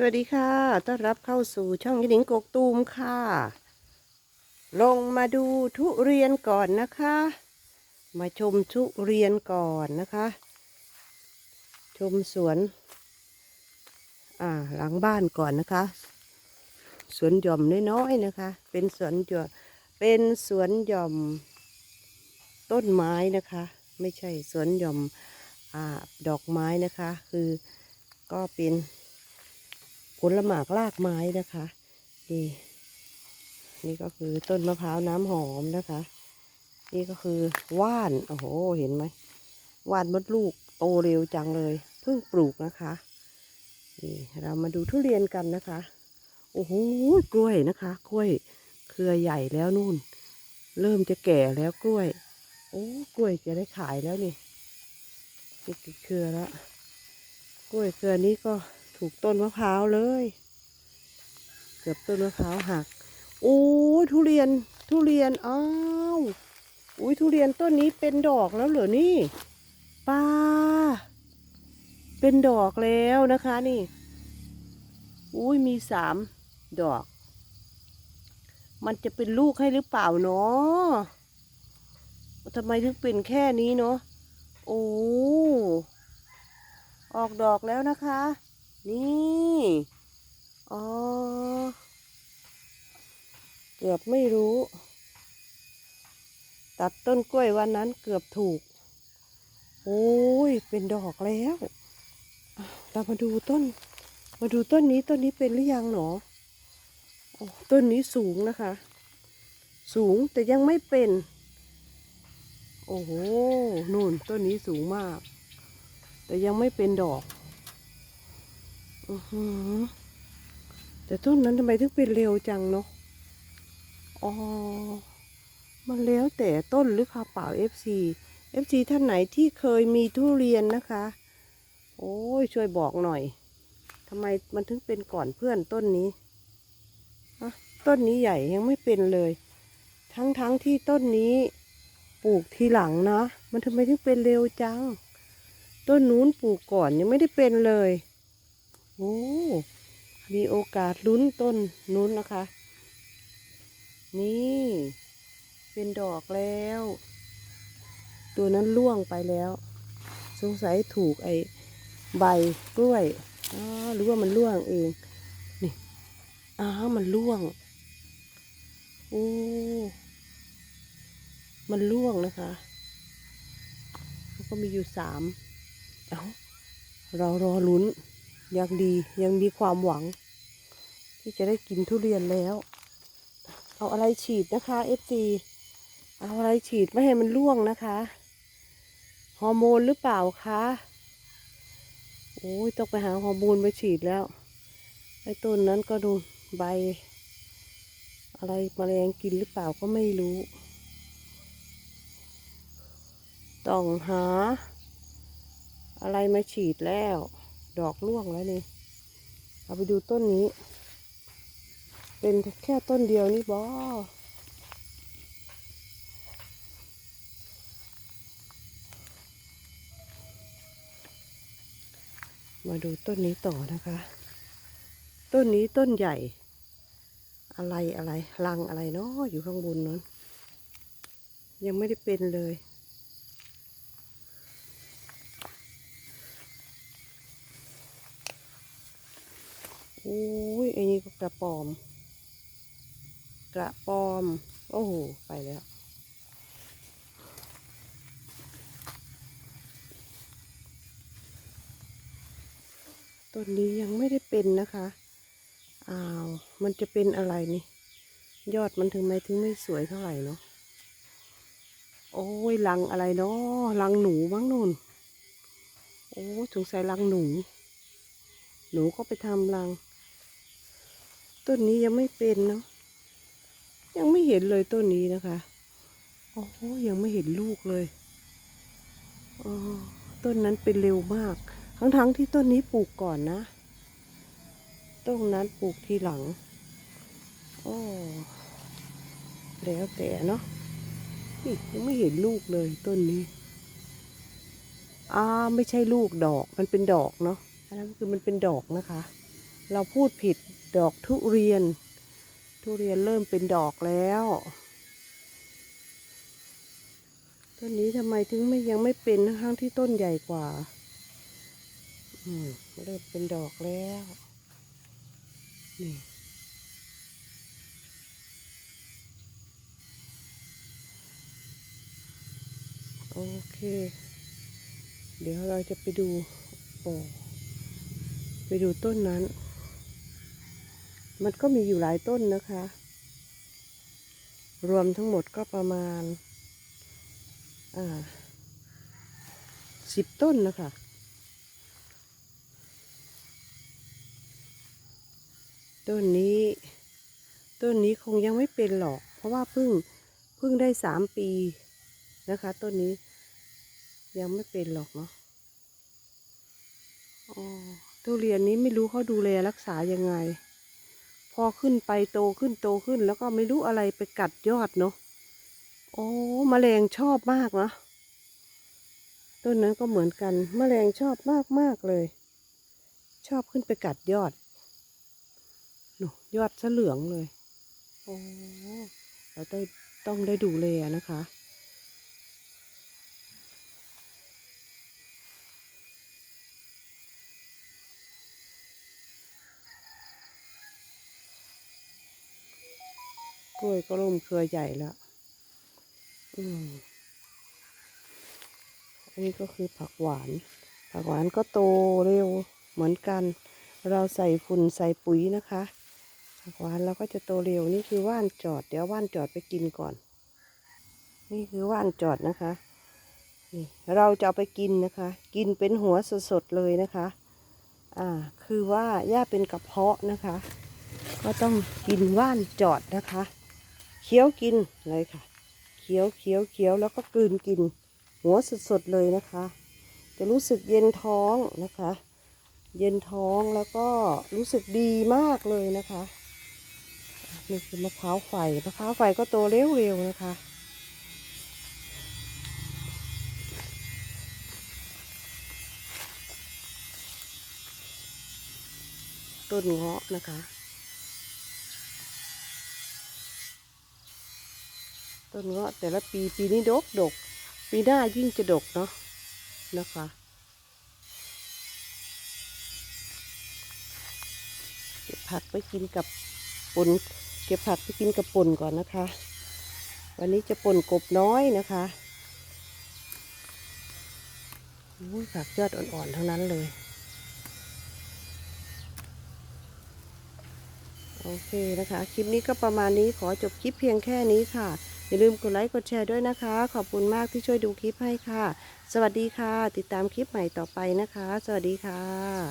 สวัสดีค่ะ ต้อนรับเข้าสู่ช่องยินิงกกตูมค่ะ ลงมาดูทุเรียนก่อนนะคะ มาชมทุเรียนก่อนนะคะ ชมสวน อ่า หลังบ้านก่อนนะคะ สวนหย่อมน้อยๆนะคะ เป็นสวนหย่อมเป็นสวนหย่อมต้นไม้นะคะ ไม่ใช่สวนหย่อมอ่าดอกไม้นะคะ คือก็เป็น ผลหมากรากไม้นะคะนี่นี่ก็คือต้นมะพร้าวน้ำหอมนะคะ นี่ก็คือว่านโอ้โหเห็นไหมว่านมดลูกโตเร็วจังเลยเพิ่งปลูกนะคะนี่เรามาดูทุเรียนกันนะคะ โอ้โหกล้วยนะคะกล้วยเครือใหญ่แล้วนู่น เริ่มจะแก่แล้วกล้วย โอ้กล้วยจะได้ขายแล้วนี่นี่กี่เครือแล้วกล้วยเครือนี้ก็ ถูกต้นมะพร้าวเลย เกือบต้นมะพร้าวหัก โอ้ทุเรียน ทุเรียน อ้าว อุ้ยทุเรียนต้นนี้เป็นดอกแล้วเหรอนี่ป้า เป็นดอกแล้วนะคะนี่ อุ้ยมีสามดอก มันจะเป็นลูกให้หรือเปล่าเนาะทำไมถึงเป็นแค่นี้เนาะ โอ้ ออกดอกแล้วนะคะ นี่อ๋อเกือบไม่รู้ ตัดต้นกล้วยวันนั้นเกือบถูก โอ้ย เป็นดอกแล้ว เรามาดูต้น มาดูต้นนี้ต้นนี้เป็นหรือยังหนอต้นนี้สูงนะคะ สูงแต่ยังไม่เป็น โอ้โหนู่นต้นนี้สูงมาก แต่ยังไม่เป็นดอก อือหือแต่ต้นนั้นทำไมถึงเป็นเร็วจังเนาะ อ๋อ มันแล้วแต่ต้นหรือเป่าเปล่า FC FC ท่านไหนที่เคยมีทุเรียนนะคะ โอ้ยช่วยบอกหน่อยทำไมมันถึงเป็นก่อนเพื่อนต้นนี้อะต้นนี้ใหญ่ยังไม่เป็นเลย ทั้งทั้งที่ต้นนี้ปลูกทีหลังนะ มันทำไมถึงเป็นเร็วจัง ต้นนู้นปลูกก่อนยังไม่ได้เป็นเลย โอ้มีโอกาสลุ้นต้นนู้นนะคะ นี่ เป็นดอกแล้ว ตัวนั้นล่วงไปแล้ว สงสัยถูกไอ้ใบกล้วยอ๋อหรือว่ามันล่วงเอง นี่อ้าวมันล่วงโอ้มันล่วงนะคะแล้วก็มีอยู่สามเอ้าเรารอลุ้น ยังดียังมีความหวัง ที่จะได้กินทุเรียนแล้ว เอาอะไรฉีดนะคะเอฟซีเอาอะไรฉีดไม่ให้มันร่วงนะคะฮอร์โมนหรือเปล่าคะโอ้ยต้องไปหาฮอร์โมนมาฉีดแล้วไอ้ต้นนั้นก็ดูใบ อะไรมแมลงกินหรือเปล่าก็ไม่รู้ ต้องหา อะไรมาฉีดแล้ว ดอกร่วงแล้วนี่ เอาไปดูต้นนี้ เป็นแค่ต้นเดียวนี่บอมาดูต้นนี้ต่อนะคะ ต้นนี้ต้นใหญ่ อะไรอะไรรังอะไรเนาะอยู่ข้างบนนั้นยังไม่ได้เป็นเลย อ้ยไอ้นี่ก็กระปอม กระปอม โอ้โห ไปแล้วต้นนี้ยังไม่ได้เป็นนะคะ อ้าว มันจะเป็นอะไรนี่ ยอดมันถึงไม่ถึงไม่สวยเท่าไหร่เนาะ โอ้ยรังอะไรเนาะรังหนูบ้างนู่น โอ้สงสัยรังหนู หนูก็ไปทำรัง ต้นนี้ยังไม่เป็นเนาะยังไม่เห็นเลยต้นนี้นะคะโอ้ยังไม่เห็นลูกเลยอ๋อต้นนั้นเป็นเร็วมาก ทั้งๆที่ต้นนี้ปลูกก่อนนะ ต้นนั้นปลูกทีหลังโอ้แล้วแต่เนาะนี่ยังไม่เห็นลูกเลยต้นนี้อ่าไม่ใช่ลูกดอกมันเป็นดอกเนาะอันนั้นคือมันเป็นดอกนะคะ เราพูดผิดดอกทุเรียน ทุเรียนเริ่มเป็นดอกแล้ว ต้นนี้ทำไมถึงไม่ยังไม่เป็นทั้งที่ต้นใหญ่กว่า อืมเริ่มเป็นดอกแล้วนี่โอเค เดี๋ยวเราจะไปดูโอ้ไปดูต้นนั้น มันก็มีอยู่หลายต้นนะคะ รวมทั้งหมดก็ประมาณสิบต้นนะคะ ต้นนี้ ต้นนี้คงยังไม่เป็นหรอก เพราะว่าเพิ่งเพิ่งได้สามปีนะคะ ต้นนี้ยังไม่เป็นหรอกเนาะอ๋อทุเรียนนี้ไม่รู้เขาดูแลรักษายังไง อขึ้นไปโตขึ้นโตขึ้น แล้วก็ไม่รู้อะไรไปกัดยอดเนาะโอ้แมลงชอบมากนะต้นนั้นก็เหมือนกันแมลงชอบมากมากเลย ชอบขึ้นไปกัดยอดหนูยอดเหลืองเลยโอ้เราได้ต้องได้ดูแลนะคะ กล้วยก็ร่มเครือใหญ่แล้วอืมอันนี้ก็คือผักหวาน ผักหวานก็โตเร็วเหมือนกัน เราใส่ฝุ่นใส่ปุ๋ยนะคะ ผักหวานเราก็จะโตเร็ว นี่คือว่านจอด เดี๋ยวว่านจอดไปกินก่อน นี่คือว่านจอดนะคะนี่เราจะเอาไปกินนะคะ กินเป็นหัวสดๆเลยนะคะ อ่า คือว่าย่าเป็นกระเพาะนะคะ ก็ต้องกินว่านจอดนะคะ เคี้ยวกินเลยค่ะ เคี้ยวเคี้ยวเคี้ยวแล้วก็กลืนกิน หัวสดๆเลยนะคะ จะรู้สึกเย็นท้องนะคะ เย็นท้องแล้วก็รู้สึกดีมากเลยนะคะนี่คือมะพร้าวไฟมะพร้าวไฟก็โตเร็วๆนะคะต้นเงาะนะคะ ต้นเงาะแต่ละปีปีนี้ดกดก ปีหน้ายิ่งจะดกเนาะนะคะเก็บผักไปกินกับป่นเก็บผักไปกินกับป่นก่อนนะคะ วันนี้จะป่นกบน้อยนะคะอุ้ผักยอดอ่อนๆทั้งนั้นเลย โอเคนะคะ คลิปนี้ก็ประมาณนี้ขอจบคลิปเพียงแค่นี้ค่ะ อย่าลืมกดไลค์กดแชร์ด้วยนะคะ ขอบคุณมากที่ช่วยดูคลิปให้ค่ะ สวัสดีค่ะ ติดตามคลิปใหม่ต่อไปนะคะ สวัสดีค่ะ